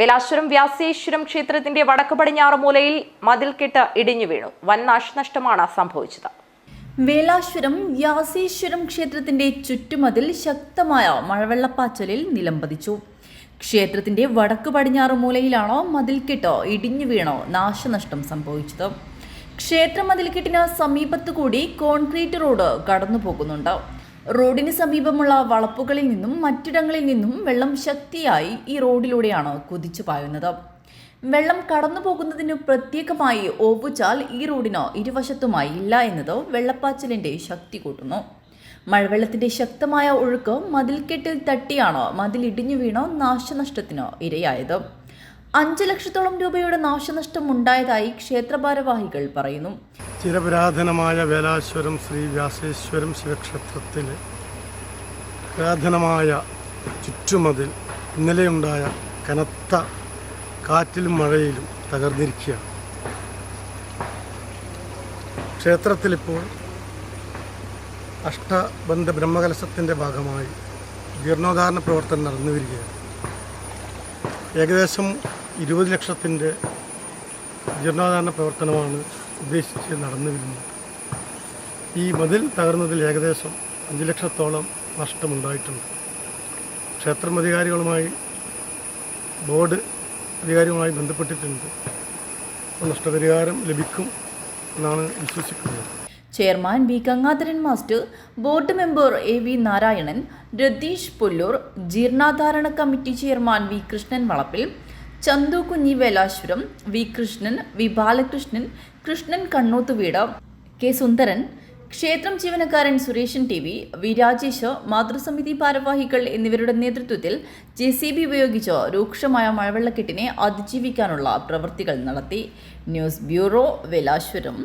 വേലാശ്വരം വ്യാസേശ്വരം ക്ഷേത്രത്തിന്റെ വടക്ക് പടിഞ്ഞാറ് മൂലയിൽ മതിൽക്കെട്ട് ഇടിഞ്ഞു വീണു. വൻ നാശനഷ്ടമാണ് സംഭവിച്ചത്. വേലാശ്വരം വ്യാസേശ്വരം ക്ഷേത്രത്തിന്റെ ചുറ്റുമതിൽ ശക്തമായ മഴവെള്ളപ്പാച്ചലിൽ നിലംപതിച്ചു ക്ഷേത്രത്തിന്റെ വടക്ക് പടിഞ്ഞാറ് മൂലയിലാണോ മതിൽക്കെട്ടോ ഇടിഞ്ഞു വീണോ നാശനഷ്ടം സംഭവിച്ചത്. ക്ഷേത്ര മതിൽക്കെട്ടിന് സമീപത്തു കൂടി കോൺക്രീറ്റ് റോഡ് കടന്നു പോകുന്നുണ്ട് റോഡിന് സമീപമുള്ള വളപ്പുകളിൽ നിന്നും മറ്റിടങ്ങളിൽ നിന്നും വെള്ളം ശക്തിയായി ഈ റോഡിലൂടെയാണ് കുതിച്ചു പായുന്നത്. വെള്ളം കടന്നു പോകുന്നതിന് പ്രത്യേകമായി ഓവുചാൽ ഈ റോഡിന് ഇരുവശത്തുമായി ഇല്ല എന്നത് വെള്ളപ്പാച്ചിലിന്റെ ശക്തി കൂട്ടുന്നു. മഴവെള്ളത്തിന്റെ ശക്തമായ ഒഴുക്ക് മതിൽക്കെട്ടിൽ തട്ടിയാണ് മതിലിടിഞ്ഞു വീണ നാശനഷ്ടത്തിന് ഇരയായത്. അഞ്ച് ലക്ഷത്തോളം രൂപയുടെ നാശനഷ്ടം ഉണ്ടായതായി ക്ഷേത്രഭാരവാഹികൾ പറയുന്നു. ചിരപുരാതനമായ വേലാശ്വരം ശ്രീ വ്യാസേശ്വരം ശിവക്ഷേത്രത്തിലെ പുരാതനമായ ചുറ്റുമതിൽ ഇന്നലെയുണ്ടായ കനത്ത കാറ്റിലും മഴയിലും തകർന്നിരിക്കുകയാണ്. ക്ഷേത്രത്തിലിപ്പോൾ അഷ്ടബന്ധ ബ്രഹ്മകലശത്തിന്റെ ഭാഗമായി ജീർണോദ്ധാരണ പ്രവർത്തനം നടന്നു വരികയാണ് ഏകദേശം ഇരുപത് ലക്ഷത്തിന്റെ ജീർണോദ്ധാരണ പ്രവർത്തനമാണ് ഉദ്ദേശിച്ച് നടന്നു വരുന്നത് ഈ മതിൽ തകർന്നതിൽ ഏകദേശം അഞ്ച് ലക്ഷത്തോളം നഷ്ടമുണ്ടായിട്ടുണ്ട്. ക്ഷേത്രം അധികാരികളുമായി ബോർഡ് അധികാരിയുമായി ബന്ധപ്പെട്ടിട്ടുണ്ട്. നഷ്ടപരിഹാരം ലഭിക്കും എന്നാണ് വിശ്വസിക്കുന്നത്. Chairman V Gangadharan master board member A V Narayanan Ratheesh Pollur ജീർണാധാരണ committee chairman V Krishnan Valappil Chandu Kunhi Velashwaram V Krishnan V Balakrishnan Krishnan Kannuthuveedu K Sundaran ക്ഷേത്രം ജീവനക്കാരൻ Sureshan T V V Rajesh മാതൃസമിതി ഭാരവാഹികൾ എന്നിവരുടെ നേതൃത്വത്തിൽ J C B ഉപയോഗിച്ച് രൂക്ഷമായ മഴവെള്ളക്കെട്ടിനെ അതിജീവിക്കാനുള്ള പ്രവൃത്തികൾ നടത്തി. News bureau Velashwaram.